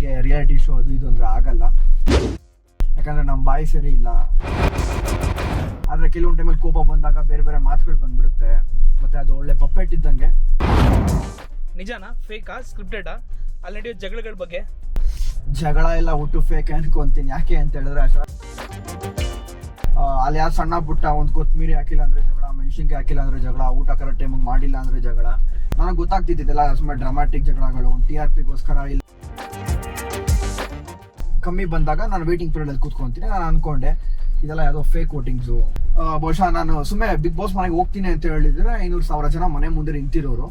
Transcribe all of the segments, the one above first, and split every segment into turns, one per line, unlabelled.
ನನಗೆ reality show ಅದು ಇದು ಅಂದರೆ ಆಗಲ್ಲ. ಯಾಕಂದರೆ ನಮ್ಮ ಬಾಯಿ ಸರಿ ಇಲ್ಲ. ಆದರೆ ಕೆಲವೊಂದು ಟೈಮಲ್ಲಿ ಕೋಪ ಬಂದಾಗ ಬೇರೆ ಬೇರೆ ಮಾತುಗಳು ಬಂದ್ಬಿಡುತ್ತೆ. ಮತ್ತು ಅದು ಒಳ್ಳೆ ಪಪ್ಪೆಟ್ ಇದ್ದಂಗೆ.
ನಿಜನಾ? ಫೇಕಾ ಸ್ಕ್ರಿಪ್ಟೆಡಾ ಅಲ್ಲಿ ನಡೆಯೋ ಜಗಳಗಳ ಬಗ್ಗೆ?
ಜಗಳ ಎಲ್ಲ ಹುಟ್ಟು ಫೇಕ್ ಅನ್ಕೊಂತೀನಿ. ಯಾಕೆ ಅಂತ ಹೇಳಿದ್ರೆ ಅಷ್ಟ ಅಲ್ಲಿ ಯಾರು ಸಣ್ಣ ಪುಟ್ಟ ಒಂದು ಕೊತ್ತಂಬರಿ ಹಾಕಿಲ್ಲ ಅಂದ್ರೆ ಜಗಳ ಮೆಣಸಿನ್ಕಾಯಿ ಹಾಕಿಲ್ಲ ಅಂದ್ರೆ ಜಗಳ ಊಟ ಕರೆಕ್ಟ್ ಟೈಮಿಗೆ ಮಾಡಿಲ್ಲ ಅಂದ್ರೆ ಜಗಳ. ನನಗೆ ಗೊತ್ತಾಗ್ತಿದ್ದಿದ್ದೆಲ್ಲ ಸುಮ್ಮನೆ ಡ್ರಾಮಾಟಿಕ್ ಜಗಳಗಳು ಒಂದು ಟಿ ಆರ್ ಪಿಗೋಸ್ಕರ ಇಲ್ಲ ಕಮ್ಮಿ ಬಂದಾಗ ನಾನು ವೇಟಿಂಗ್ ಪೀರಿಯಡ್ ಅಲ್ಲಿ ಕೂತ್ಕೊಂತೀನಿ. ನಾನು ಅನ್ಕೊಂಡೆ, ಇದೆಲ್ಲ ಯಾವುದೋ ಫೇಕ್ ವೋಟಿಂಗ್ಸು ಬಹುಶಃ ನಾನು ಸುಮ್ಮನೆ ಬಿಗ್ ಬಾಸ್ ಮನೆಗೆ ಹೋಗ್ತೀನಿ ಅಂತ ಹೇಳಿದ್ರೆ ಐನೂರು ಸಾವಿರ ಜನ ಮನೆ ಮುಂದೆ ನಿಂತಿರೋರು.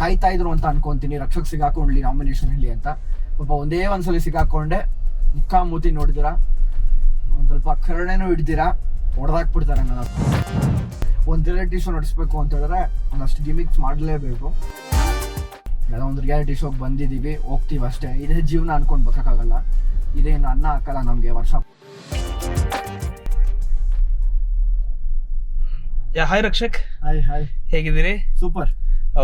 ಕಾಯ್ತಾ ಇದ್ರು ಅಂತ ಅನ್ಕೊಂತೀನಿ, ರಕ್ಷಕ್ ಸಿಗಾಕೊಂಡ್ಲಿ ನಾಮಿನೇಷನ್ ಇಲ್ಲಿ ಅಂತ. ಪಾಪ ಒಂದೇ ಒಂದ್ಸಲಿ ಸಿಗಾಕೊಂಡೆ. ಮುಖ ಮೂತಿ ನೋಡಿದಿರ? ಒಂದ್ ಸ್ವಲ್ಪ ಕರುಣೆನೂ ಹಿಡ್ದಿರಾ? ಹೊಡೆದಾಕ್ಬಿಡ್ತಾರೆ ನನ್ನ ಒಂದು ರಿಯಾಲಿಟಿ ಶೋ ನಡೆಸ್ಬೇಕು ಅಂತ ಹೇಳಿದ್ರೆ ಒಂದಷ್ಟು ಗಿಮಿಕ್ಸ್ ಮಾಡಲೇಬೇಕು. ಯಾವುದೋ ಒಂದು ರಿಯಾಲಿಟಿ ಶೋಗೆ ಬಂದಿದ್ದೀವಿ ಹೋಗ್ತೀವಿ ಅಷ್ಟೇ. ಇದೇ ಜೀವನ ಅನ್ಕೊಂಡು ಬರೋಕ್ಕಾಗಲ್ಲ ಇದೇನು ಅನ್ನ ಹಾಕಲ್ಲ ನಮಗೆ ವರ್ಷ.
Yeah hi Rakshak.
Hi hi
ಹೇಗಿದ್ದೀರಿ?
Super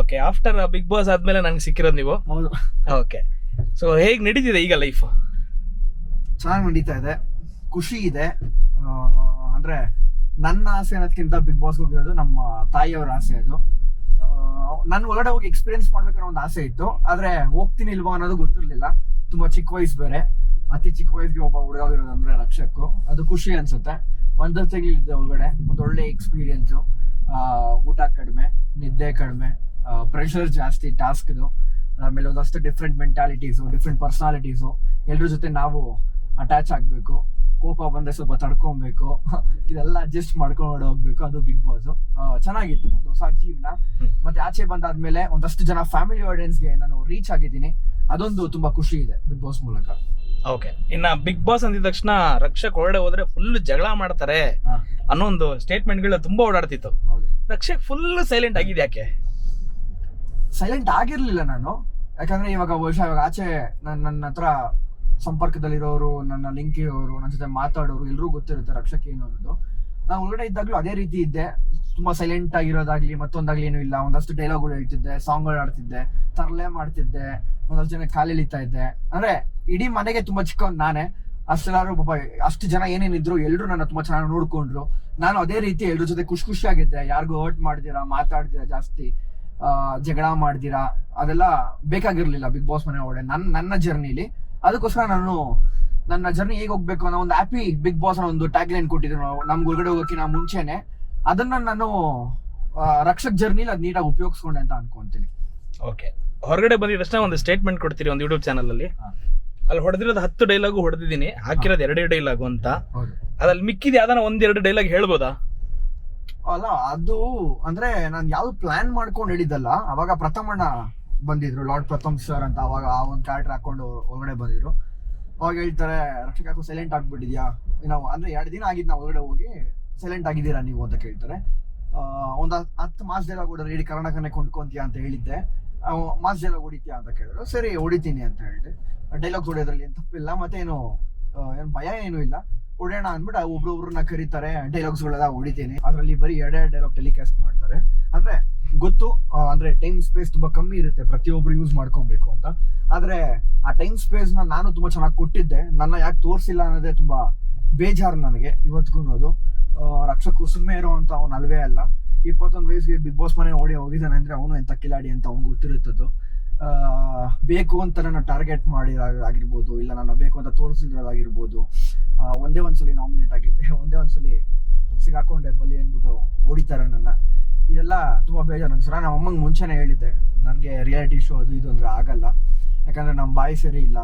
okay after Bigg Boss ಆದ್ಮೇಲೆ ನಂಗೆ ಸಿಕ್ಕಿರೋದು ನೀವು.
ಹೌದು.
ಓಕೆ ಸೊ ಹೇಗೆ ನಡೀತಿದೆ ಈಗ ಲೈಫ್
ಚೆನ್ನಾಗಿ ನಡೀತಾ ಇದೆ. ಖುಷಿ ಇದೆ. ಅಂದರೆ ನನ್ನ ಆಸೆ ಅನ್ನೋದಕ್ಕಿಂತ ಬಿಗ್ ಬಾಸ್ಗೆ ಹೋಗಿರೋದು ನಮ್ಮ ತಾಯಿಯವರ ಆಸೆ ಅದು. ನನ್ನ ಒಳಗಡೆ ಹೋಗಿ ಎಕ್ಸ್ಪೀರಿಯನ್ಸ್ ಮಾಡ್ಬೇಕನ್ನೋ ಒಂದು ಆಸೆ ಇತ್ತು. ಆದ್ರೆ ಹೋಗ್ತೀನಿ ಇಲ್ವಾ ಅನ್ನೋದು ಗೊತ್ತಿರ್ಲಿಲ್ಲ. ತುಂಬಾ ಚಿಕ್ಕ ವಯಸ್ಸು ಬೇರೆ. ಅತಿ ಚಿಕ್ಕ ವಯಸ್ಸಿಗೆ ಒಬ್ಬ ಹುಡುಗ ಅಂದ್ರೆ ರಕ್ಷಕ್ಕು. ಅದು ಖುಷಿ ಅನ್ಸುತ್ತೆ. ಒಂದು ತಿಂಗಳಿದ್ದೆ ಒಳಗಡೆ. ಒಂದು ಒಳ್ಳೆ ಎಕ್ಸ್ಪೀರಿಯನ್ಸು ಊಟ ಕಡಿಮೆ, ನಿದ್ದೆ ಕಡಿಮೆ ಪ್ರೆಷರ್ ಜಾಸ್ತಿ ಟಾಸ್ಕ್ದು ಆಮೇಲೆ ಒಂದಷ್ಟು ಡಿಫ್ರೆಂಟ್ ಮೆಂಟಾಲಿಟೀಸು ಡಿಫ್ರೆಂಟ್ ಪರ್ಸನಾಲಿಟೀಸು ಎಲ್ಲರ ಜೊತೆ ನಾವು ಅಟ್ಯಾಚ್ ಆಗಬೇಕು. ಕೋಪ ಬಂದ್ರೆ ಸ್ವಲ್ಪ ತಡ್ಕೊಬೇಕು. ಇದೆಲ್ಲ ಅಡ್ಜಸ್ಟ್ ಮಾಡ್ಕೊಂಡು ಹೋಗ್ಬೇಕು. ಅದು ಬಿಗ್ ಬಾಸ್ ಚೆನ್ನಾಗಿತ್ತು ಒಂದು ಹೊಸ ಜೀವನ. ಮತ್ತೆ ಆಚೆ ಬಂದಾದ್ಮೇಲೆ ಒಂದಷ್ಟು ಜನ ಫ್ಯಾಮಿಲಿ ಆಡಿಯನ್ಸ್ಗೆ ನಾನು ರೀಚ್ ಆಗಿದ್ದೀನಿ. ಅದೊಂದು ತುಂಬಾ ಖುಷಿ ಇದೆ ಬಿಗ್ ಬಾಸ್ ಮೂಲಕ.
ಓಕೆ ಇನ್ನ ಬಿಗ್ ಬಾಸ್ ಅಂದಿದ ತಕ್ಷಣ ರಕ್ಷಕ್ ಹೊರಡೆ ಹೋದ್ರೆ ಫುಲ್ ಜಗಳ ಮಾಡ್ತಾರೆ ಅನ್ನೋ ಒಂದು ಸ್ಟೇಟ್ಮೆಂಟ್ಗಳು ತುಂಬಾ ಓಡಾಡ್ತಿತ್ತು. ರಕ್ಷಕ್ ಫುಲ್ ಸೈಲೆಂಟ್ ಆಗಿದೆ ಯಾಕೆ?
ಸೈಲೆಂಟ್ ಆಗಿರ್ಲಿಲ್ಲ ನಾನು. ಯಾಕಂದ್ರೆ ಇವಾಗ ಬಹುಶಃ ಇವಾಗ ಆಚೆ ನನ್ನ ನನ್ನ ಹತ್ರ ಸಂಪರ್ಕದಲ್ಲಿರೋರು, ನನ್ನ ಲಿಂಕ್ ಇರೋರು ನನ್ನ ಜೊತೆ ಮಾತಾಡೋರು ಎಲ್ಲರೂ ಗೊತ್ತಿರುತ್ತೆ ರಕ್ಷಕ್ ಏನು ಅನ್ನೋದು. ನಾನು ಒಳಗಡೆ ಇದ್ದಾಗಲೂ ಅದೇ ರೀತಿ ಇದ್ದೆ. ತುಂಬಾ ಸೈಲೆಂಟ್ ಆಗಿರೋದಾಗ್ಲಿ, ಮತ್ತೊಂದಾಗ್ಲಿ ಏನು ಇಲ್ಲ. ಒಂದಷ್ಟು ಡೈಲಾಗ್ಗಳು ಹೇಳ್ತಿದ್ದೆ ಸಾಂಗ್ಗಳು ಆಡ್ತಿದ್ದೆ, ತರಲೆ ಮಾಡ್ತಿದ್ದೆ, ಒಂದಷ್ಟು ಜನ ಕಾಲು ಇದ್ದೆ. ಅಂದ್ರೆ ಇಡೀ ಮನೆಗೆ ತುಂಬಾ ಚಿಕ್ಕವನ್ ನಾನೇ. ಅಷ್ಟೆಲ್ಲಾರು ಪಾಪ ಅಷ್ಟು ಜನ ಏನೇನಿದ್ರು ಎಲ್ಲರೂ ನನ್ನ ತುಂಬಾ ಚೆನ್ನಾಗಿ ನೋಡ್ಕೊಂಡ್ರು. ನಾನು ಅದೇ ರೀತಿ ಎಲ್ರ ಜೊತೆ ಖುಷಿ ಖುಷಿಯಾಗಿದ್ದೆ. ಯಾರಿಗೂ ಹರ್ಟ್ ಮಾಡ್ದಿರಾ, ಮಾತಾಡ್ದಿರಾ ಜಾಸ್ತಿ ಜಗಳ ಮಾಡ್ದಿರಾ, ಅದೆಲ್ಲ ಬೇಕಾಗಿರ್ಲಿಲ್ಲ ಬಿಗ್ ಬಾಸ್ ಮನೆ ಒಳಗಡೆ. ನನ್ನ ನನ್ನ ಜರ್ನಿಲಿ ಅದಕ್ಕೋಸ್ಕರ ನಾನು ನನ್ನ ಜರ್ನಿ ಹೇಗೆ ಹೋಗ್ಬೇಕು ಅನ್ನೋ ಒಂದು ಹ್ಯಾಪಿ ಬಿಗ್ ಬಾಸ್ ಅನ್ನೋ ಒಂದು ಟ್ಯಾಗ್ ಲೈನ್ ಕೊಟ್ಟಿದ್ರು ನಾವು ನಮ್ಗೆ ಒಳಗಡೆ ಹೋಗೋಕ್ಕಿಂತ ಮುಂಚೆನೆ. ಅದನ್ನ ನಾನು ರಕ್ಷಕ್ ಜರ್ನಿಲಿ ಅದು ನೀಟಾಗಿ ಉಪಯೋಗಿಸ್ಕೊಂಡೆ ಅಂತ ಅನ್ಕೊಂತೀನಿ.
ಓಕೆ ಹೊರಗಡೆ ಬಂದಿದ ತಕ್ಷಣ ಒಂದು ಸ್ಟೇಟ್ಮೆಂಟ್ ಕೊಡ್ತೀರಿ ಒಂದು ಯೂಟ್ಯೂಬ್ ಚಾನಲ್ ಅಲ್ಲಿ. ಅಲ್ಲಿ ಹೊಡೆದಿರೋದು ಹತ್ತು ಡೈಲಾಗು ಹೊಡೆದಿದ್ದೀನಿ. ಹಾಕಿರೋದು ಎರಡೇ ಡೈಲಾಗು ಅಂತ. ಅದ್ರಲ್ಲಿ ಮಿಕ್ಕಿದ ಯಾವ್ದಾನ ಒಂದೆರಡು ಡೈಲಾಗ್ ಹೇಳ್ಬೋದಾ?
ಅಲ್ಲ ಅದು ಅಂದ್ರೆ ನಾನು ಯಾವ್ದು ಪ್ಲಾನ್ ಮಾಡ್ಕೊಂಡು ಹೇಳಿದ್ದಲ್ಲ ಅವಾಗ ಪ್ರಥಮಣ್ಣ ಬಂದಿದ್ರು. ಲಾರ್ಡ್ ಪ್ರಥಮ್ ಸರ್ ಅಂತ ಅವಾಗ ಆ ಒಂದು ಕ್ಯಾರೆಕ್ಟರ್ ಹಾಕೊಂಡು ಒಳಗಡೆ ಬಂದಿದ್ರು. ಅವಾಗ ಹೇಳ್ತಾರೆ, ರಕ್ಷಕ್ ಸೈಲೆಂಟ್ ಆಗ್ಬಿಟ್ಟಿದ್ಯಾ? ನಾವು ಅಂದ್ರೆ ಎರಡು ದಿನ ಆಗಿದ್ ನಾವು ಒಳಗಡೆ ಹೋಗಿ ಸೈಲೆಂಟ್ ಆಗಿದ್ದೀರಾ ನೀವು? ಅಂತ ಕೇಳ್ತಾರೆ. ಒಂದು ಒಂದ್ ಹತ್- ಹತ್ತು ಮಾಸ್ ಡೈಲಾಗ್ ಹೊಡೆದ್ರೆ ಇಡೀ ಕರ್ನಾಟಕನೇ ಕೊಂಡ್ಕೊಂತೀಯ? ಅಂತ ಹೇಳಿದ್ದೆ. ಮಾಸ್ ಡೈಲಾಗ್ ಹೊಡಿತೀಯಾ? ಅಂತ ಕೇಳಿದ್ರು. ಸರಿ, ಹೊಡಿತೀನಿ ಅಂತ ಹೇಳಿದೆ. ಡೈಲಾಗ್ ಹೊಡೆಯೋದ್ರಲ್ಲಿ ಏನು ತಪ್ಪಿಲ್ಲ, ಮತ್ತೆ ಏನು ಏನು ಭಯ ಏನು ಇಲ್ಲ. ಹೊಡೆಯೋಣ ಅಂದ್ಬಿಟ್ಟು ಒಬ್ರೊಬ್ರನ್ನ ಕರೀತಾರೆ. ಡೈಲಾಗ್ಸ್ ಗಳೆಲ್ಲ ಹೊಡಿತೀನಿ. ಅದರಲ್ಲಿ ಬರೀ ಎರಡೇ ಡೈಲಾಗ್ ಟೆಲಿಕಾಸ್ಟ್ ಮಾಡ್ತಾರೆ. ಅಂದ್ರೆ ಗೊತ್ತು ಅಂದ್ರೆ ಟೈಮ್ ಸ್ಪೇಸ್ ತುಂಬಾ ಕಮ್ಮಿ ಇರುತ್ತೆ ಪ್ರತಿಯೊಬ್ರು ಯೂಸ್ ಮಾಡ್ಕೊಬೇಕು ಅಂತ. ಆದ್ರೆ ಆ ಟೈಮ್ ಸ್ಪೇಸ್ನ ನಾನು ತುಂಬಾ ಚೆನ್ನಾಗಿ ಕೊಟ್ಟಿದ್ದೆ. ನನ್ನ ಯಾಕೆ ತೋರಿಸಿಲ್ಲ ಅನ್ನೋದೇ ತುಂಬಾ ಬೇಜಾರು ನನಗೆ ಇವತ್ತಿಗೂ ರಕ್ಷಕು ಸುಮ್ಮನೆ ಇರುವಂತ ಅವ್ನು ಅಲ್ವೇ ಅಲ್ಲ. ಇಪ್ಪತ್ತೊಂದು ವಯಸ್ಸಿಗೆ ಬಿಗ್ ಬಾಸ್ ಮನೆ ಓಡಿ ಹೋಗಿದ್ದಾನೆ ಅಂದ್ರೆ ಅವನು ಎಂತ ಕಿಲಾಡಿ ಅಂತ ಅವ್ನು ಗೊತ್ತಿರುತ್ತದ್ದು ಬೇಕು ಅಂತ ನನ್ನ ಟಾರ್ಗೆಟ್ ಮಾಡಿರೋದಾಗಿರ್ಬೋದು, ಇಲ್ಲ ನನ್ನ ಬೇಕು ಅಂತ ತೋರಿಸಿರೋದಾಗಿರ್ಬೋದು ಒಂದೇ ಒಂದ್ಸಲಿ ನಾಮಿನೇಟ್ ಆಗಿದ್ದೆ. ಒಂದೇ ಒಂದ್ಸಲಿ ಸಿಗಾಕೊಂಡೆ ಬಲಿ ಅಂದ್ಬಿಟ್ಟು ಹೊಡಿತಾರೆ ನನ್ನ. ಇದೆಲ್ಲ ತುಂಬಾ ಬೇಜಾರು. ಅನ್ಸರ ನಮ್ಮ ಅಮ್ಮಂಗೆ ಮುಂಚೆನೆ ಹೇಳಿದ್ದೆ. ನನಗೆ ರಿಯಾಲಿಟಿ ಶೋ ಅದು ಇದು ಅಂದರೆ ಆಗಲ್ಲ. ಯಾಕಂದ್ರೆ ನಮ್ಮ ಬಾಯಿ ಸರಿ ಇಲ್ಲ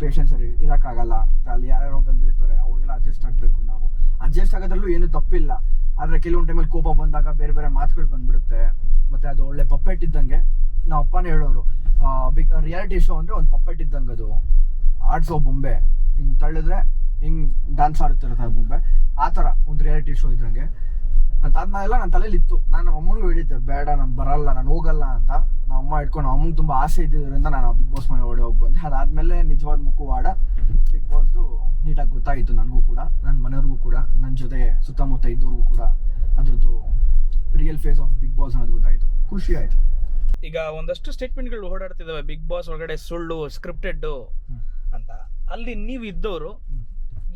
ಪೇಷನ್ ಸರಿ ಇರೋಕ್ಕಾಗಲ್ಲ, ಅಲ್ಲಿ ಯಾರ್ಯಾರೋ ಬಂದಿರ್ತಾರೆ, ಅವ್ರಿಗೆಲ್ಲ ಅಡ್ಜಸ್ಟ್ ಆಗಬೇಕು ನಾವು. ಅಡ್ಜಸ್ಟ್ ಆಗೋದ್ರಲ್ಲೂ ಏನು ತಪ್ಪಿಲ್ಲ. ಆದ್ರೆ ಕೆಲವೊಂದು ಟೈಮಲ್ಲಿ ಕೋಪ ಬಂದಾಗ ಬೇರೆ ಬೇರೆ ಮಾತುಗಳು ಬಂದ್ಬಿಡುತ್ತೆ. ಮತ್ತೆ ಅದು ಒಳ್ಳೆ ಪಪ್ಪೆಟ್ ಇದ್ದಂಗೆ. ನಮ್ಮ ಅಪ್ಪನೇ ಹೇಳೋರು ಬಿಕ ರಿಯಾಲಿಟಿ ಶೋ ಅಂದ್ರೆ ಒಂದು ಪಪ್ಪೆಟ್ ಇದ್ದಂಗೆ ಅದು. ಆಡ್ಸೋ ಬೊಂಬೆ. ಹಿಂಗೆ ತಳ್ಳಿದ್ರೆ ಹಿಂಗೆ ಡ್ಯಾನ್ಸ್ ಆಡುತ್ತಿರುತ್ತೆ ಬೊಂಬೆ. ಆ ಥರ ಒಂದು ರಿಯಾಲಿಟಿ ಶೋ ಇದ್ದಂಗೆ. ಅದಾದ್ಮೇಲೆ ನನ್ನ ತಲೆಯಲ್ಲಿ ಇತ್ತು. ನಾನು ಅಮ್ಮನಿಗೂ ಹೇಳಿದ್ದೆ ಬೇಡ ನಾನು ಬರಲ್ಲ ನಾನು ಹೋಗಲ್ಲ ಅಂತ. ನಮ್ಮ ಅಮ್ಮ ಇಟ್ಕೊಂಡು ಅಮ್ಮಂಗೆ ತುಂಬಾ ಆಸೆ ಇದ್ದಿದ್ದರಿಂದ ನಾನು ಬಿಗ್ ಬಾಸ್ ಮನೆ ಓಡಿ ಹೋಗಿ ಬಂದೆ. ಅದಾದ್ಮೇಲೆ ನಿಜವಾದ ಮುಖವಾಡ ಬಿಗ್ ಬಾಸ್ದು ನೀಟಾಗಿ ಗೊತ್ತಾಯಿತು ನನಗೂ ಕೂಡ ನನ್ನ ಮನೆಯವ್ರಿಗೂ ಕೂಡ ನನ್ನ ಜೊತೆ ಸುತ್ತಮುತ್ತ ಇದ್ದವ್ರಿಗೂ ಕೂಡ ಅದ್ರದ್ದು real face of Bigg Boss ಅನ್ನೋದು ಗೊತ್ತಾಯಿತು. ಖುಷಿ ಆಯಿತು.
ಈಗ ಒಂದಷ್ಟು ಸ್ಟೇಟ್ಮೆಂಟ್ಗಳು ಓಡಾಡ್ತಿದಾವೆ. ಬಿಗ್ ಬಾಸ್ ಒಳಗಡೆ ಸುಳ್ಳು ಸ್ಕ್ರಿಪ್ಟೆಡ್ ಅಂತ. ಅಲ್ಲಿ ನೀವು ಇದ್ದವರು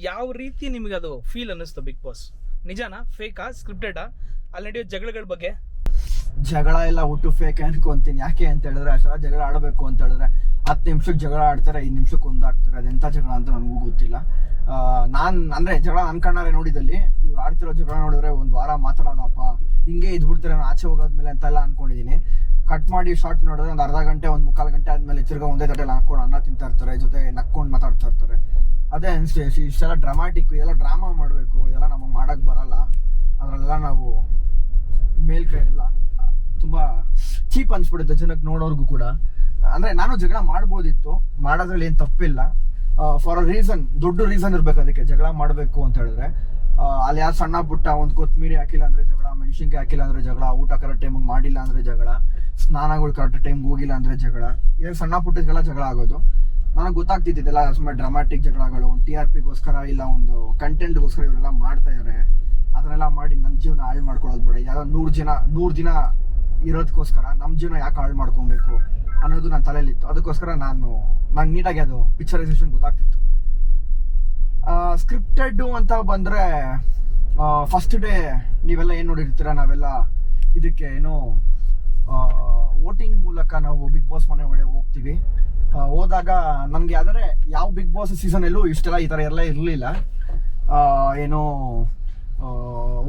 ಯಾವ ರೀತಿ ನಿಮಗೆ ಅದು ಫೀಲ್ ಅನ್ನಿಸ್ತು ಬಿಗ್ ಬಾಸ್ ನಿಜನಾ? ಫೇಕಾ ಸ್ಕ್ರಿಪ್ಟೆಡಾ ಅಲ್ಲಿ ನಡೆಯೋ ಜಗಳಗಳ ಬಗ್ಗೆ?
ಜಗಳ ಎಲ್ಲ ಹುಟ್ಟು ಫೇಕ್ ಅನ್ಕೊಂತೀನಿ. ಯಾಕೆ ಅಂತ ಹೇಳಿದ್ರೆ ಅಷ್ಟರ ಜಗಳ ಆಡಬೇಕು ಅಂತ ಹೇಳಿದ್ರೆ ಹತ್ತು ನಿಮಿಷಕ್ಕೆ ಜಗಳ ಆಡ್ತಾರೆ, ಐದು ನಿಮಿಷಕ್ಕೆ ಒಂದಾಗ್ತಾರೆ. ಅದೆಂಥ ಜಗಳ ಅಂತ ನನಗೂ ಗೊತ್ತಿಲ್ಲ. ನಾನು ಅಂದರೆ ಜಗಳ ಅನ್ಕೊಂಡಾರೆ ನೋಡಿದಲ್ಲಿ ಇವ್ರು ಆಡ್ತಿರೋ ಜಗಳ ನೋಡಿದ್ರೆ ಒಂದು ವಾರ ಮಾತಾಡೋಣಪ್ಪ. ಹಿಂಗೆ ಇದ್ಬಿಡ್ತಾರೆ, ನಾನು ಆಚೆ ಹೋಗೋದ್ಮೇಲೆ ಅಂತೆಲ್ಲ ಅನ್ಕೊಂಡಿದೀನಿ. ಕಟ್ ಮಾಡಿ ಶಾರ್ಟ್ ನೋಡಿದ್ರೆ ಒಂದು ಅರ್ಧ ಗಂಟೆ, ಒಂದು ಮುಕ್ಕಾಲು ಗಂಟೆ ಆದಮೇಲೆ ತಿರ್ಗಾ ಒಂದೇ ತಟ್ಟೆಲ್ಲ ಹಾಕೊಂಡು ಅನ್ನ ತಿಂತಾ ಇರ್ತಾರೆ, ಜೊತೆ ನಕ್ಕೊಂಡು ಮಾತಾಡ್ತಾ ಇರ್ತಾರೆ. ಅದೇ ಅನಿಸ್ತು ಇಷ್ಟೆಲ್ಲ ಡ್ರಾಮಾಟಿಕ್ ಇದೆಲ್ಲ ಡ್ರಾಮಾ ಮಾಡಬೇಕು ಇದೆಲ್ಲ ನಮಗೆ ಮಾಡೋಕ್ಕೆ ಬರಲ್ಲ. ಅದರಲ್ಲೆಲ್ಲ ನಾವು ಮೇಲ್ಕೈ ಎಲ್ಲ ತುಂಬ ಚೀಪ್ ಅನ್ಸ್ಬಿಡುತ್ತೆ ಜನಕ್ಕೆ ನೋಡೋರ್ಗು ಕೂಡ. ಅಂದ್ರೆ ನಾನು ಜಗಳ ಮಾಡ್ಬೋದಿತ್ತು, ಮಾಡೋದ್ರಲ್ಲಿ ಏನು ತಪ್ಪಿಲ್ಲ. ಫಾರ್ ಅ ರೀಸನ್ ದೊಡ್ಡ ರೀಸನ್ ಇರಬೇಕು ಅದಕ್ಕೆ, ಜಗಳ ಮಾಡಬೇಕು ಅಂತ ಹೇಳಿದ್ರೆ. ಅಲ್ಲಿ ಯಾರು ಸಣ್ಣ ಪುಟ್ಟ ಒಂದು ಕೊತ್ತಂಬರಿ ಹಾಕಿಲ್ಲ ಅಂದ್ರೆ ಜಗಳ, ಮೆಣಸಿನ್ಕಾಯಿ ಹಾಕಿಲ್ಲ ಅಂದ್ರೆ ಜಗಳ, ಊಟ ಕರೆಕ್ಟ್ ಟೈಮಿಗೆ ಮಾಡಿಲ್ಲ ಅಂದ್ರೆ ಜಗಳ, ಸ್ನಾನಗಳು ಕರೆಕ್ಟ್ ಟೈಮ್ಗೆ ಹೋಗಿಲ್ಲ ಅಂದ್ರೆ ಜಗಳ, ಏನು ಸಣ್ಣ ಪುಟ್ಟದಕ್ಕೆಲ್ಲ ಜಗಳ ಆಗೋದು. ನನಗೆ ಗೊತ್ತಾಗ್ತಿದ್ದಿಲ್ಲ ಸುಮ್ಮನೆ ಡ್ರಾಮಾಟಿಕ್ ಜಗಳಗಳು, ಒಂದು ಟಿ ಆರ್ ಪಿಗೋಸ್ಕರ ಇಲ್ಲ, ಒಂದು ಕಂಟೆಂಟ್ಗೋಸ್ಕರ ಇವರೆಲ್ಲ ಮಾಡ್ತಾ ಇದಾರೆ. ಅದನ್ನೆಲ್ಲ ಮಾಡಿ ನನ್ನ ಜೀವನ ಹಾಳು ಮಾಡ್ಕೊಳ್ಳೋದು ಬೇಡ. ಯಾವ ನೂರು ಜನ, ನೂರು ದಿನ ಇರೋದಕ್ಕೋಸ್ಕರ ನಮ್ಮ ಜೀವನ ಯಾಕೆ ಹಾಳು ಮಾಡ್ಕೊಬೇಕು ಅನ್ನೋದು ನನ್ನ ತಲೆಯಲ್ಲಿತ್ತು. ಅದಕ್ಕೋಸ್ಕರ ನಾನು ನಂಗೆ ನೀಟಾಗಿ ಅದು ಪಿಕ್ಚರೈಸೇಷನ್ ಗೊತ್ತಾಗ್ತಿತ್ತು. ಸ್ಕ್ರಿಪ್ಟೆಡ್ ಅಂತ ಬಂದರೆ ಫಸ್ಟ್ ಡೇ ನೀವೆಲ್ಲ ಏನು ನೋಡಿರ್ತೀರ? ನಾವೆಲ್ಲ ಇದಕ್ಕೆ ಏನು ವೋಟಿಂಗ್ ಮೂಲಕ ನಾವು ಬಿಗ್ ಬಾಸ್ ಮನೆ ಒಳಗೆ ಹೋಗ್ತೀವಿ. ಹೋದಾಗ ನಮ್ಗೆ ಯಾವ್ದಾರೆ ಯಾವ ಬಿಗ್ ಬಾಸ್ ಸೀಸನಲ್ಲೂ ಇಷ್ಟೆಲ್ಲ ಈ ಥರ ಎಲ್ಲ ಇರಲಿಲ್ಲ. ಏನು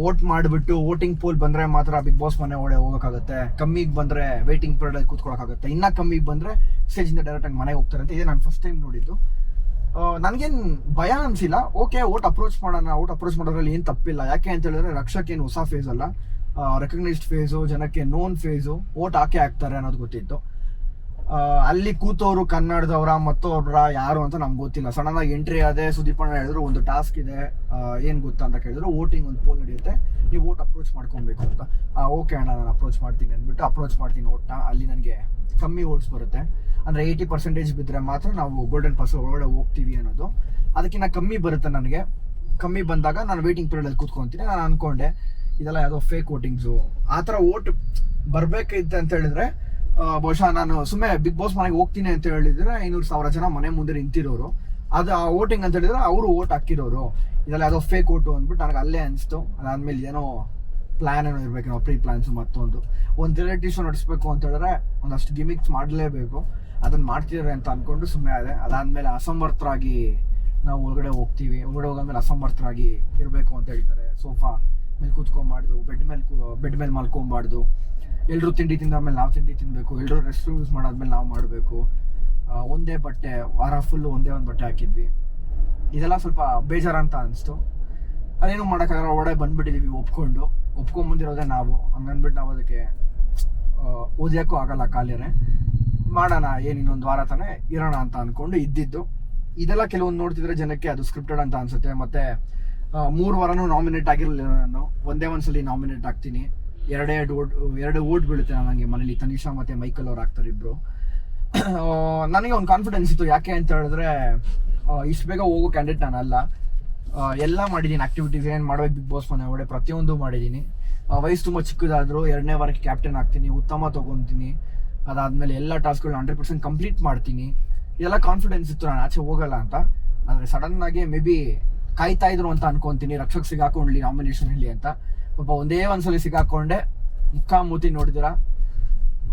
ವೋಟ್ ಮಾಡಿಬಿಟ್ಟು ವೋಟಿಂಗ್ ಪೋಲ್ ಬಂದ್ರೆ ಮಾತ್ರ ಬಿಗ್ ಬಾಸ್ ಮನೆ ಒಳಗೆ ಹೋಗೋಕ್ಕಾಗುತ್ತೆ. ಕಮ್ಮಿಗೆ ಬಂದ್ರೆ ವೇಟಿಂಗ್ ಪೀರಿಯಡ್ ಕೂತ್ಕೊಳ್ಳೋಕ್ಕಾಗುತ್ತೆ ಇನ್ನ ಕಮ್ಮಿಗೆ ಬಂದ್ರೆ ಸ್ಟೇಜಿಂದ ಡೈರೆಕ್ಟ್ ಆಗಿ ಮನೆಗೆ ಹೋಗ್ತಾರೆ ಅಂತ ಇದೇ ನಾನು ಫಸ್ಟ್ ಟೈಮ್ ನೋಡಿದ್ದು. ನನಗೇನು ಭಯ ಅನಿಸಿಲ್ಲ. ಓಕೆ ಓಟ್ ಅಪ್ರೋಚ್ ಮಾಡೋಣ ಓಟ್ ಅಪ್ರೋಚ್ ಮಾಡೋದ್ರಲ್ಲಿ ಏನು ತಪ್ಪಿಲ್ಲ. ಯಾಕೆ ಅಂತ ಹೇಳಿದ್ರೆ ರಕ್ಷಕ್ ಏನು ಹೊಸ ಫೇಸ್ ಅಲ್ಲ. ರೆಕಗ್ನೈಸ್ಡ್ ಫೇಸು ಜನಕ್ಕೆ ನೋನ್ ಫೇಸು ಓಟ್ ಹಾಕೇ ಹಾಕ್ತಾರೆ ಅನ್ನೋದು ಗೊತ್ತಿತ್ತು. ಅಲ್ಲಿ ಕೂತವರು ಕನ್ನಡದವರ ಮತ್ತೊಬ್ರ ಯಾರು ಅಂತ ನಮ್ಗೆ ಗೊತ್ತಿಲ್ಲ. ಸಡನ್ ಆಗಿ ಎಂಟ್ರಿ ಆದೆ ಸುದೀಪ್ ಅಣ್ಣ ಹೇಳಿದ್ರು, ಒಂದು ಟಾಸ್ಕ್ ಇದೆ ಏನು ಗೊತ್ತಾ ಅಂತ ಕೇಳಿದ್ರು ವೋಟಿಂಗ್ ಒಂದು ಪೋಲ್ ನಡೆಯುತ್ತೆ, ನೀವು ವೋಟ್ ಅಪ್ರೋಚ್ ಮಾಡ್ಕೊಬೇಕು ಅಂತ. ಓಕೆ ಅಣ್ಣ, ನಾನು ಅಪ್ರೋಚ್ ಮಾಡ್ತೀನಿ ಅಂದ್ಬಿಟ್ಟು ಅಪ್ರೋಚ್ ಮಾಡ್ತೀನಿ ಓಟ್ನ ಅಲ್ಲಿ ನನಗೆ ಕಮ್ಮಿ ಓಟ್ಸ್ ಬರುತ್ತೆ. ಅಂದ್ರೆ ಏಯ್ಟಿ ಪರ್ಸೆಂಟೇಜ್ ಬಿದ್ದರೆ ಮಾತ್ರ ನಾವು ಗೋಲ್ಡನ್ ಪಾಸ್ ಒಳಗಡೆ ಹೋಗ್ತೀವಿ ಅನ್ನೋದು. ಅದಕ್ಕಿಂತ ಕಮ್ಮಿ ಬರುತ್ತೆ ನನಗೆ. ಕಮ್ಮಿ ಬಂದಾಗ ನಾನು ವೇಟಿಂಗ್ ಪೀರಿಯಡಲ್ಲಿ ಕೂತ್ಕೊಂತೀನಿ, ನಾನು ಅನ್ಕೊಂಡೆ, ಇದೆಲ್ಲ ಯಾವುದೋ ಫೇಕ್ ವೋಟಿಂಗ್ಸು ಆ ಥರ ಓಟ್ ಬರಬೇಕಿತ್ತು ಅಂತ ಹೇಳಿದ್ರೆ ಬಹುಶಃ ನಾನು ಸುಮ್ಮನೆ ಬಿಗ್ ಬಾಸ್ ಮನೆಗೆ ಹೋಗ್ತೀನಿ ಅಂತ ಹೇಳಿದ್ರೆ ಐನೂರು ಸಾವಿರ ಜನ ಮನೆ ಮುಂದೆ ನಿಂತಿರೋರು. ಅದು ಆ ವೋಟಿಂಗ್ ಅಂತ ಹೇಳಿದ್ರೆ ಅವರು ಓಟ್ ಹಾಕಿರೋರು. ಇದೆಲ್ಲ ಯಾವುದೋ ಫೇಕ್ ಓಟು ಅಂದ್ಬಿಟ್ಟು ನನಗೆ ಅಲ್ಲೇ ಅನಿಸ್ತು. ಅದಾದ್ಮೇಲೆ ಏನೋ ಪ್ಲಾನ್ ಏನೋ ಇರಬೇಕು ಪ್ರೀ ಪ್ಲಾನ್ಸ್ ಮತ್ತೊಂದು. ಒಂದು ರಿಯಾಲಿಟಿ ಶೋ ನಡೆಸ್ಬೇಕು ಅಂತ ಹೇಳಿದ್ರೆ ಒಂದಷ್ಟು ಗಿಮಿಕ್ಸ್ ಮಾಡಲೇಬೇಕು. ಅದನ್ನ ಮಾಡ್ತಿದ್ದಾರೆ ಅಂತ ಅನ್ಕೊಂಡು ಸುಮ್ಮನೆ ಅದೇ ಅದಾದ್ಮೇಲೆ ಅಸಮರ್ಥರಾಗಿ ನಾವು ಒಳಗಡೆ ಹೋಗ್ತೀವಿ. ಒಳಗಡೆ ಹೋಗಾದ್ಮೇಲೆ ಅಸಮರ್ಥರಾಗಿ ಇರಬೇಕು ಅಂತ ಹೇಳ್ತಾರೆ. ಸೋಫಾ ಮೇಲೆ ಕೂತ್ಕೊಂಬಾರ್ದು ಬೆಡ್ ಮೇಲೆ ಬೆಡ್ ಮೇಲೆ ಮಲ್ಕೊಂಬಾರ್ದು. ಎಲ್ಲರೂ ತಿಂಡಿ ತಿಂದಾದ್ಮೇಲೆ ನಾವು ತಿಂಡಿ ತಿನ್ನಬೇಕು ಎಲ್ಲರೂ ರೆಸ್ಟ್ ರೂಮ್ ಯೂಸ್ ಮಾಡಾದ್ಮೇಲೆ ನಾವು ಮಾಡಬೇಕು. ಒಂದೇ ಬಟ್ಟೆ, ವಾರ ಫುಲ್ಲು ಒಂದೇ ಒಂದು ಬಟ್ಟೆ ಹಾಕಿದ್ವಿ. ಇದೆಲ್ಲ ಸ್ವಲ್ಪ ಬೇಜಾರಂತ ಅನಿಸ್ತು. ಅದೇನು ಮಾಡೋಕ್ಕಾಗಲ್ಲ ಒಡೆ ಬಂದ್ಬಿಟ್ಟಿದ್ದೀವಿ ಒಪ್ಕೊಂಡು. ಒಪ್ಕೊಂಬಂದಿರೋದೇ ನಾವು. ಹಂಗನ್ಬಿಟ್ಟು ನಾವು ಅದಕ್ಕೆ ಓದಿಯೋಕ್ಕೂ ಆಗಲ್ಲ ಖಾಲಿಯರೇ ಮಾಡೋಣ, ಏನು ಇನ್ನೊಂದು ವಾರ ತಾನೇ ಇರೋಣ ಅಂತ ಅಂದ್ಕೊಂಡು ಇದ್ದಿದ್ದು. ಇದೆಲ್ಲ ಕೆಲವೊಂದು ನೋಡ್ತಿದ್ರೆ ಜನಕ್ಕೆ ಅದು ಸ್ಕ್ರಿಪ್ಟೆಡ್ ಅಂತ ಅನ್ಸುತ್ತೆ. ಮತ್ತೆ ಮೂರು ವಾರನೂ ನಾಮಿನೇಟ್ ಆಗಿರಲಿಲ್ಲ ನಾನು. ಒಂದೇ ಒಂದ್ಸಲಿ ನಾಮಿನೇಟ್ ಆಗ್ತೀನಿ. ಎರಡೇ ಎರಡು ಓಟ್ ಎರಡು ಓಟ್ ಬೀಳುತ್ತೆ ನನಗೆ ಮನೇಲಿ. ತನಿಷಾ ಮತ್ತೆ ಮೈಕಲ್ ಅವ್ರು ಆಗ್ತಾರೆ ಇಬ್ರು. ನನಗೆ ಒಂದು ಕಾನ್ಫಿಡೆನ್ಸ್ ಇತ್ತು. ಯಾಕೆ ಅಂತ ಹೇಳಿದ್ರೆ ಇಷ್ಟು ಬೇಗ ಹೋಗೋ ಕ್ಯಾಂಡಿಡೇಟ್ ನಾನಲ್ಲ ಎಲ್ಲ ಮಾಡಿದ್ದೀನಿ ಆಕ್ಟಿವಿಟೀಸ್ ಏನು ಮಾಡಬೇಕು ಬಿಗ್ ಬಾಸ್ ಮನೆ ಒಳ್ಳೆ ಪ್ರತಿಯೊಂದು ಮಾಡಿದ್ದೀನಿ ವಯಸ್ಸು ತುಂಬ ಚಿಕ್ಕದಾದರೂ, ಎರಡನೇ ವಾರಕ್ಕೆ ಕ್ಯಾಪ್ಟನ್ ಆಗ್ತೀನಿ, ಉತ್ತಮ ತೊಗೊತೀನಿ. ಅದಾದಮೇಲೆ ಎಲ್ಲ ಟಾಸ್ಕ್ಗಳು ಹಂಡ್ರೆಡ್ ಪರ್ಸೆಂಟ್ ಕಂಪ್ಲೀಟ್ ಮಾಡ್ತೀನಿ. ಇದೆಲ್ಲ ಕಾನ್ಫಿಡೆನ್ಸ್ ಇತ್ತು. ನಾನು ಆಚೆ ಹೋಗಲ್ಲ ಅಂತ. ಆದರೆ ಸಡನ್ನಾಗಿ ಮೇ ಬಿ ಕಾಯ್ತಾ ಇದ್ರು ಅಂತ ಅನ್ಕೊತೀನಿ. ರಕ್ಷಕ್ ಸಿಗಾಕೊಂಡ್ಲಿ ನಾಮಿನೇಷನ್ ಇಲ್ಲಿ ಅಂತ. ಪಾಪ ಒಂದೇ ಒಂದ್ಸಲಿ ಸಿಗಾಕೊಂಡೆ ಮುಖ ಮೂತಿ ನೋಡಿದಿರಾ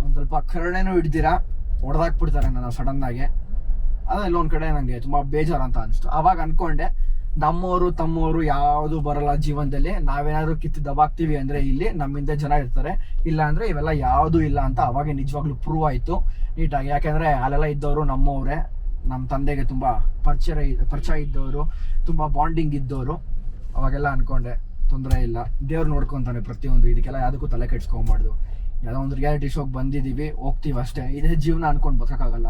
ಒಂದ್ ಸ್ವಲ್ಪ ಕರುಣೆನೂ ಹಿಡ್ದಿರಾ? ಹೊಡೆದಾಕ್ಬಿಡ್ತಾರೆ ನನ್ನ ಸಡನ್ ಆಗಿ. ಅದೆಲ್ಲ ಇಲ್ಲೊಂದ್ ಕಡೆ ನಂಗೆ ತುಂಬಾ ಬೇಜಾರು ಅಂತ ಅನಿಸ್ತು. ಅವಾಗ ಅನ್ಕೊಂಡೆ ನಮ್ಮವರು ತಮ್ಮವರು ಯಾವುದು ಬರಲ್ಲ ಜೀವನದಲ್ಲಿ. ನಾವೇನಾದ್ರು ಕಿತ್ತು ದಬಾಕ್ತಿವಿ ಅಂದ್ರೆ ಇಲ್ಲಿ ನಮ್ಮಿಂದ ಜನ ಇರ್ತಾರೆ. ಇಲ್ಲ ಅಂದ್ರೆ ಇವೆಲ್ಲ ಯಾವುದು ಇಲ್ಲ ಅಂತ ಅವಾಗ ನಿಜವಾಗ್ಲೂ ಪ್ರೂವ್ ಆಯ್ತು. ನೀಟಾಗಿ. ಯಾಕೆಂದ್ರೆ ಅಲ್ಲೆಲ್ಲ ಇದ್ದವರು ನಮ್ಮವರೇ. ನಮ್ಮ ತಂದೆಗೆ ತುಂಬಾ ಪರಿಚಯ ಪರಿಚಯ ಇದ್ದವರು ತುಂಬಾ ಬಾಂಡಿಂಗ್ ಇದ್ದವರು ಅವಾಗೆಲ್ಲ ಅನ್ಕೊಂಡೆ. ತೊಂದರೆ ಇಲ್ಲ. ದೇವ್ರು ನೋಡ್ಕೊತಾನೆ ಪ್ರತಿಯೊಂದು. ಇದಕ್ಕೆಲ್ಲ ಯಾವುದಕ್ಕೂ ತಲೆ ಕೆಡ್ಸ್ಕೊಬಾರ್ದು. ಯಾವುದೋ ಒಂದು ರಿಯಾಲಿಟಿ ಶೋಗೆ ಬಂದಿದ್ದೀವಿ ಹೋಗ್ತೀವಿ ಅಷ್ಟೇ. ಇದೇ ಜೀವನ ಅನ್ಕೊಂಡು ಬರೋಕ್ಕಾಗಲ್ಲ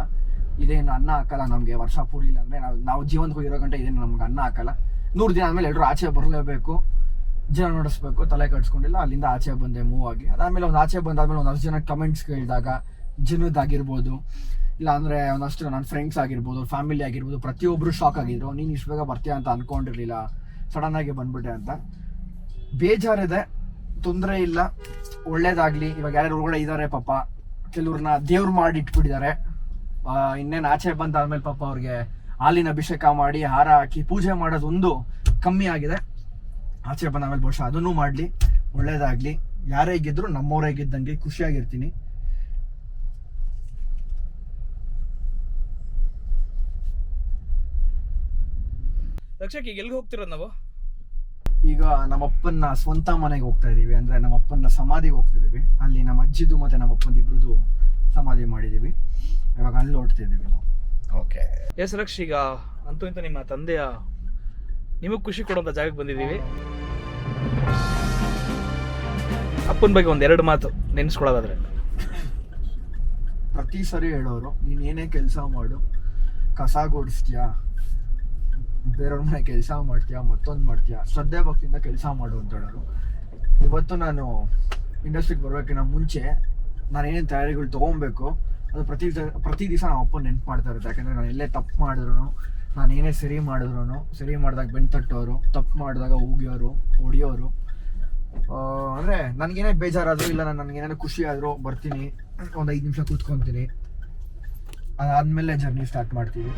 ಇದೇನು ಅನ್ನ ಹಾಕಲ್ಲ ನಮಗೆ. ವರ್ಷ ಪೂರಿ ಇಲ್ಲ ಅಂದರೆ ನಾವು ನಾವು ಜೀವನಕ್ಕೂ ಹೋಗಿರೋ ಗಂಟೆ ಇದೇನು ನಮ್ಗೆ ಅನ್ನ ಹಾಕಲ್ಲ. ನೂರು ದಿನ ಆದಮೇಲೆ ಎಲ್ಲರೂ ಆಚೆ ಬರಲೇಬೇಕು. ಜನ ನೋಡಿಸ್ಬೇಕು. ತಲೆ ಕಟ್ಸ್ಕೊಂಡಿಲ್ಲ ಅಲ್ಲಿಂದ ಆಚೆ ಬಂದೆ ಮೂವ್ ಆಗಿ. ಅದಾದಮೇಲೆ ಒಂದು ಆಚೆ ಬಂದಾದ್ಮೇಲೆ ಒಂದಷ್ಟು ಜನ ಕಮೆಂಟ್ಸ್ ಕೇಳಿದಾಗ ಜನದ್ದಾಗಿರ್ಬೋದು ಇಲ್ಲ ಅಂದರೆ ಒಂದಷ್ಟು ನನ್ನ ಫ್ರೆಂಡ್ಸ್ ಆಗಿರ್ಬೋದು ಫ್ಯಾಮಿಲಿ ಆಗಿರ್ಬೋದು ಪ್ರತಿಯೊಬ್ಬರು ಶಾಕ್ ಆಗಿದ್ರು. ನೀನು ಇಷ್ಟು ಬೇಗ ಬರ್ತೀಯ ಅಂತ ಅನ್ಕೊಂಡಿರಲಿಲ್ಲ. ಸಡನ್ನಾಗಿ ಬಂದ್ಬಿಟ್ಟೆ ಅಂತ. ಬೇಜಾರಿದೆ, ತೊಂದರೆ ಇಲ್ಲ, ಒಳ್ಳೇದಾಗ್ಲಿ. ಇವಾಗ ಯಾರ್ಯಾರು ಒಳಗಡೆ ಇದ್ದಾರೆ ಪಾಪ ಕೆಲವ್ರನ್ನ ದೇವ್ರು ಮಾಡಿ ಇಟ್ಬಿಟ್ಟಿದ್ದಾರೆ. ಇನ್ನೇನು ಆಚೆ ಬಂದಾದ್ಮೇಲೆ ಪಾಪ ಅವ್ರಿಗೆ ಹಾಲಿನ ಅಭಿಷೇಕ ಮಾಡಿ, ಹಾರ ಹಾಕಿ ಪೂಜೆ ಮಾಡೋದೊಂದು ಕಮ್ಮಿ ಆಗಿದೆ. ಆಚೆ ಬಂದಾದ್ಮೇಲೆ ಬಹುಶಃ ಅದನ್ನು ಮಾಡಲಿ, ಒಳ್ಳೇದಾಗ್ಲಿ. ಯಾರೇ ಗೆದ್ರು ನಮ್ಮವರೇ ಗೆದ್ದಂಗೆ ಖುಷಿಯಾಗಿರ್ತೀನಿ.
ರಕ್ಷಕ್ ಈಗ ಎಲ್ಲಿಗೆ ಹೋಗ್ತಿರೋದು ನಾವು?
ಈಗ ನಮ್ಮಪ್ಪನ ಸ್ವಂತ ಮನೆಗೆ ಹೋಗ್ತಾ ಇದೀವಿ ಅಂದ್ರೆ ನಮ್ಮಪ್ಪನ ಸಮಾಧಿಗೆ ಹೋಗ್ತಾ ಇದೀವಿ ಅಲ್ಲಿ ನಮ್ಮ ಅಜ್ಜಿದು ಮತ್ತೆ ನಮ್ಮಪ್ಪನ ಇಬ್ಬರದು ಸಮಾಧಿ ಮಾಡಿದೀವಿ ಇವಾಗ ಅಲ್ಲಿ ಹೊರಡ್ತಾ ಇದೀವಿ ನಾವು.
ಓಕೆ ಎಸ್ ರಕ್ಷ್ ಈಗ ಅಂತೂ ಇಂತ ನಿಮ್ಮ ತಂದೆಯ ನಿಮಗೆ ಖುಷಿ ಕೊಡುವಂತ ಜಾಗಕ್ಕೆ ಬಂದಿದ್ದೀವಿ. ಅಪ್ಪನ ಬಗ್ಗೆ ಒಂದು ಎರಡು ಮಾತು ನೆನೆಸ್ಕೊಳ್ಳೋದಾದ್ರೆ.
ಪ್ರತಿ ಸರಿ ಹೇಳೋರು ನೀನು ಏನೇ ಕೆಲಸ ಮಾಡು ಕಸ ಗುಡಿಸ್ತೀಯಾ? ಬೇರೆಯವ್ರ ಮನೆ ಕೆಲಸ ಮಾಡ್ತೀಯಾ, ಮತ್ತೊಂದು ಮಾಡ್ತೀಯಾ? ಶ್ರದ್ಧೆ ಭಕ್ತಿಯಿಂದ ಕೆಲಸ ಮಾಡು ಅಂತ ಹೇಳೋರು. ಇವತ್ತು ನಾನು ಇಂಡಸ್ಟ್ರಿಗೆ ಬರೋಕ್ಕಿಂತ ಮುಂಚೆ ನಾನು ಏನೇನು ತಯಾರಿಗಳು ತೊಗೊಬೇಕು, ಅದು ಪ್ರತಿ ಪ್ರತಿ ದಿವಸ ನಮ್ಮ ಅಪ್ಪ ನೆನ್ಪು ಮಾಡ್ತಾ ಇರುತ್ತೆ. ಯಾಕೆಂದರೆ ನಾನು ಎಲ್ಲೇ ತಪ್ಪು ಮಾಡಿದ್ರು ನಾನು ಏನೇ ಸರಿ ಮಾಡಿದ್ರು ಸರಿ ಮಾಡಿದಾಗ ಬೆನ್ ತಟ್ಟೋರು, ತಪ್ಪು ಮಾಡಿದಾಗ ಉಗಿಯೋರು, ಹೊಡಿಯೋರು. ಅಂದ್ರೆ ನನಗೇನೇ ಬೇಜಾರಾದರೂ ಇಲ್ಲ, ನಾನು ನನಗೇನೇ ಖುಷಿ ಆದರೂ ಬರ್ತೀನಿ, ಒಂದು ಐದು ನಿಮಿಷ ಕೂತ್ಕೊತೀನಿ. ಅದಾದಮೇಲೆ ಜರ್ನಿ ಸ್ಟಾರ್ಟ್ ಮಾಡ್ತೀವಿ.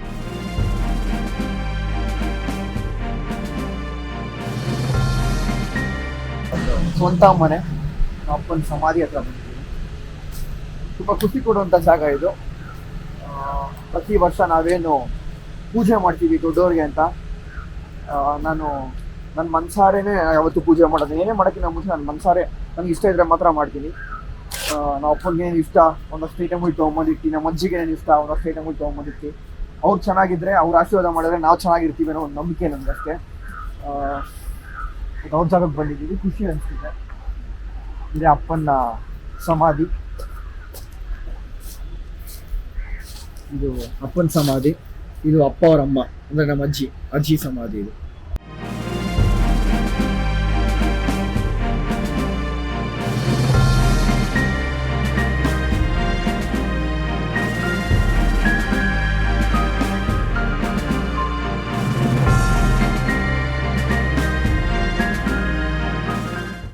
ಸ್ವಂತ ಮನೆ, ಅಪ್ಪನ ಸಮಾಧಿ ಹತ್ರ ಬಂದಿದ್ದೀವಿ. ತುಂಬ ಖುಷಿ ಕೊಡುವಂಥ ಜಾಗ ಇದು. ಪ್ರತಿ ವರ್ಷ ನಾವೇನು ಪೂಜೆ ಮಾಡ್ತೀವಿ ದೊಡ್ಡವ್ರಿಗೆ ಅಂತ. ನಾನು ನನ್ನ ಮನ್ಸಾರೇನೆ ಯಾವತ್ತು ಪೂಜೆ ಮಾಡೋದು. ಏನೇ ಮಾಡೋಕ್ಕಿಂತ ಮುಂಚೆ ನನ್ನ ಮನ್ಸಾರೆ ನನಗೆ ಇಷ್ಟ ಇದ್ರೆ ಮಾತ್ರ ಮಾಡ್ತೀನಿ. ನಾವು ಅಪ್ಪನಿಗೆ ಏನು ಇಷ್ಟ? ಒಂದಷ್ಟು ಐಟಮ್ಗಳು ತೊಗೊಂಬಂದಿರ್ತೀನಿ ನಮ್ಮ ಅಜ್ಜಿಗೆ ಏನು ಇಷ್ಟ? ಒಂದಷ್ಟು ಐಟಮ್ಗಳು ತೊಗೊಂಬಂದಿಟ್ಟು ಅವ್ರು ಚೆನ್ನಾಗಿದ್ರೆ, ಅವ್ರು ಆಶೀರ್ವಾದ ಮಾಡಿದ್ರೆ ನಾವು ಚೆನ್ನಾಗಿರ್ತೀವಿ ಅನ್ನೋ ಒಂದು ನಂಬಿಕೆ ನನಗಷ್ಟೇ ಅವ್ರ ಜಾಗಕ್ಕೆ ಬಂದಿದ್ದೀವಿ, ಖುಷಿ ಅನಿಸ್ತಿದೆ ಇದೆ ಅಪ್ಪನ ಸಮಾಧಿ. ಇದು ಅಪ್ಪನ ಸಮಾಧಿ, ಇದು ಅಪ್ಪ ಅವರ ಅಮ್ಮ, ಅಂದ್ರೆ ನಮ್ಮ ಅಜ್ಜಿ ಅಜ್ಜಿ ಸಮಾಧಿ ಇದು.